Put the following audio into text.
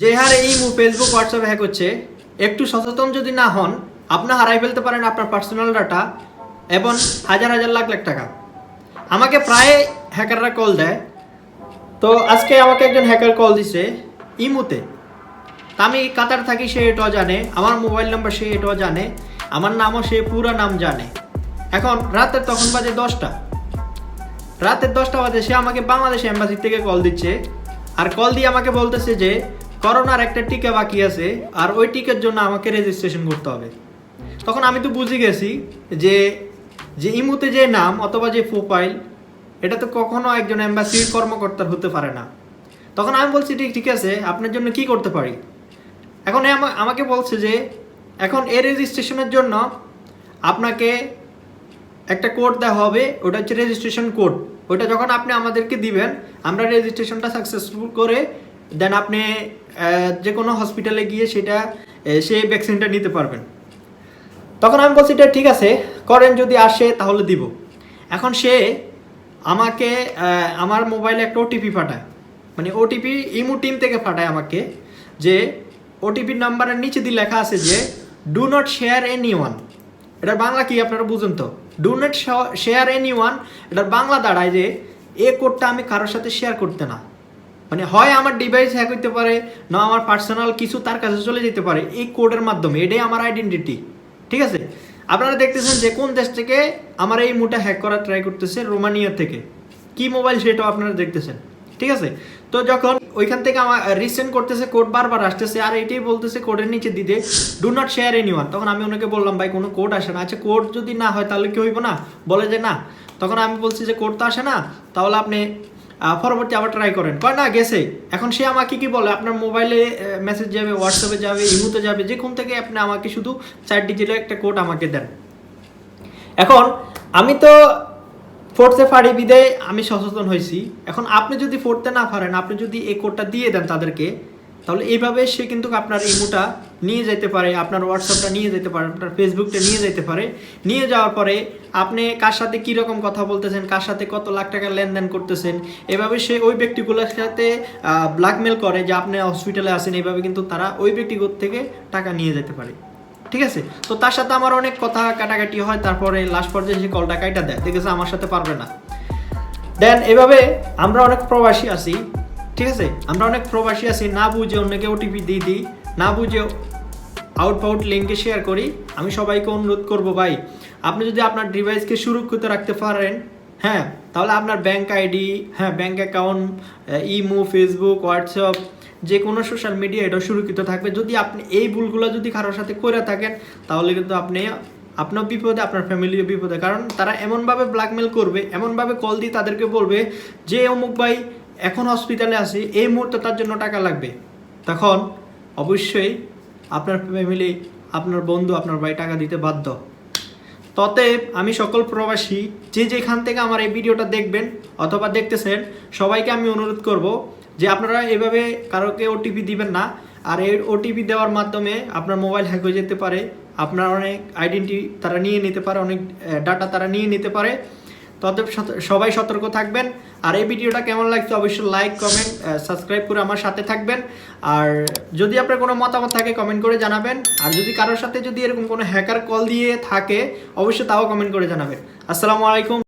যে হারে imo Facebook WhatsApp hack হচ্ছে। একটু সচেতন যদি না হন, আপনি হারাই ফেলতে পারেন আপনার পার্সোনাল ডাটা এবং হাজার হাজার লাখ লাখ টাকা। আমাকে প্রায় হ্যাকাররা কল দেয়। তো আজকে আমাকে একজন হ্যাকার কল দিছে ইমুতে। তা আমি কাতার থাকি, সে এটাও জানে। আমার মোবাইল নাম্বার সে এটাও জানে। আমার নামও সে পুরো নাম জানে। এখন রাতের তখন বাজে দশটা। রাতের দশটা বাজে, সে আমাকে বাংলাদেশ এম্বাসি থেকে কল দিচ্ছে। আর কল দিয়ে আমাকে বলতেছে যে করোনার একটা টিকা বাকি আছে, আর ওই টিকার জন্য আমাকে রেজিস্ট্রেশন করতে হবে। তখন আমি তো বুঝে গেছি যে যে ইমুতে যে নাম অথবা যে প্রোফাইল এটা তো কখনো একজন এম্বাসির কর্মকর্তার হতে পারে না। তখন আমি বলছি, ঠিক ঠিক আছে, আপনার জন্য কি করতে পারি? এখন আমাকে বলছে যে, এখন এ রেজিস্ট্রেশনের জন্য আপনাকে একটা কোড দেওয়া হবে, ওটা হচ্ছে রেজিস্ট্রেশন কোড ওটা যখন আপনি আমাদেরকে দিবেন, আমরা রেজিস্ট্রেশনটা সাকসেসফুল করে দেন আপনি যে কোনো হসপিটালে গিয়ে সেটা সেই ভ্যাকসিনটা নিতে পারবেন। তখন আমি বলছি, এটা ঠিক আছে, করেন, যদি আসে তাহলে দিব। এখন সে আমাকে আমার মোবাইলে একটা ওটিপি পাঠায়। মানে ওটিপি ইমু টিম থেকে পাঠায় আমাকে, যে ওটিপির নাম্বারের নিচে দিয়ে লেখা আছে যে do not share any one এটার বাংলা কি আপনারা বুঝুন তো? Do not share any one এটার বাংলা দাঁড়ায় যে, এ কোডটা আমি কারোর সাথে শেয়ার করতে না। মানে হয় আমার ডিভাইস হ্যাক হইতে পারে, না আমার পার্সোনাল কিছু তার কাছে চলে যেতে পারে, এই কোডের মাধ্যমে, এটাই আমার আইডেন্টিটি ঠিক আছে? আপনারা দেখতেছেন যে কোন দেশ থেকে আমার এই মুটা হ্যাক করার ট্রাই করতেছে? রোমানিয়া থেকে। কি মোবাইল সেটাও আপনারা দেখতেছেন, ঠিক আছে? তো যখন ওইখান থেকে আমার রিসেন্ট করতেছে কোড বারবার আসতেছে, আর এটাই বলতেছে কোডের নিচে দিতে ডু নট শেয়ার এনি তখন আমি ওনাকে বললাম, ভাই, কোনো কোড আসে না। আচ্ছা কোড যদি না হয়, তাহলে কি হইব না? বলে যে, না। তখন আমি বলছি যে কোড তো আসে না, তাহলে আপনি পরবর্তী আবার ট্রাই করেন। কয়, না, গেছে। এখন সে আমাকে কি বলে? আপনার মোবাইলে মেসেজ যাবে হোয়াটসঅ্যাপে যাবে, ইমুতে যাবে, যে কোন থেকে আপনি আমাকে শুধু চার ডিজিটের একটা কোড আমাকে দেন। এখন, আমি তো ফোর্থে পারি বিদে আমি সচেতন হয়েছি। এখন আপনি যদি ফোর্থে না পারেন আপনি যদি এই কোডটা দিয়ে দেন তাদেরকে, তাহলে এইভাবে সে কিন্তু আপনার ইমোটা নিয়ে যেতে পারে, আপনার হোয়াটসঅ্যাপটা নিয়ে যেতে পারে, আপনার ফেসবুকটা নিয়ে যেতে পারে। নিয়ে যাওয়ার পরে আপনি কার সাথে কী রকম কথা বলতেছেন, কার সাথে কত লাখ টাকা লেনদেন করতেছেন, এভাবে সে ওই ব্যক্তিগুলোর সাথে ব্ল্যাকমেল করে যে আপনি হসপিটালে আসেন এইভাবে কিন্তু তারা ওই ব্যক্তিগত থেকে টাকা নিয়ে যেতে পারে। ঠিক আছে? তো তার সাথে আমার অনেক কথা কাটাকাটি হয়, তারপরে লাস্ট পর্যায়ে সে কলটা কাইটা দেয় দেখেছে আমার সাথে পারবে না। দেন এভাবে আমরা অনেক প্রবাসী আছি, ঠিক আছে? আমরা অনেক প্রবাসী আছি, না বুঝে অন্যকে ওটিপি দিয়ে দিই না বুঝেও আউট পাউট লিঙ্কে শেয়ার করি, আমি সবাইকে অনুরোধ করব ভাই, আপনি যদি আপনার ডিভাইসকে সুরক্ষিত রাখতে পারেন হ্যাঁ তাহলে আপনার ব্যাংক আইডি হ্যাঁ bank account imo Facebook WhatsApp যে কোনো সোশ্যাল মিডিয়া এটা সুরক্ষিত থাকবে। যদি আপনি এই ভুলগুলো যদি কারোর সাথে করে থাকেন, তাহলে কিন্তু আপনি, আপনার বিপদে, আপনার ফ্যামিলিও বিপদে। কারণ তারা এমনভাবে ব্ল্যাকমেল করবে, এমনভাবে কল দিয়ে তাদেরকে বলবে যে, অমুক ভাই, এখন হসপিটালে আছে, এই মুহূর্তে তার জন্য টাকা লাগবে। তখন অবশ্যই আপনার ফ্যামিলি আপনার বন্ধু, আপনার ভাই টাকা দিতে বাধ্য। ততএব আমি সকল প্রবাসী, যে যেখান থেকে আমার এই ভিডিওটা দেখবেন অথবা দেখতেছেন, সবাইকে আমি অনুরোধ করব যে আপনারা এভাবে কারোকে ওটিপি দিবেন না। আর এই ওটিপি দেওয়ার মাধ্যমে আপনার মোবাইল হ্যাক হয়ে যেতে পারে, আপনার অনেক আইডেন্টি তারা নিয়ে নিতে পারে, অনেক ডাটা তারা নিয়ে নিতে পারে। সত- সবাই সতর্ক থাকবেন। আর এই ভিডিওটা কেমন লাগছে অবশ্যই লাইক কমেন্ট সাবস্ক্রাইব করে আমার সাথে থাকবেন। আর যদি আপনার কোনো মতামত থাকে কমেন্ট করে জানাবেন। আর যদি কারোর সাথে যদি এরকম কোনো হ্যাকার কল দিয়ে থাকে, অবশ্যই তাও কমেন্ট করে জানাবেন। আসসালামু আলাইকুম।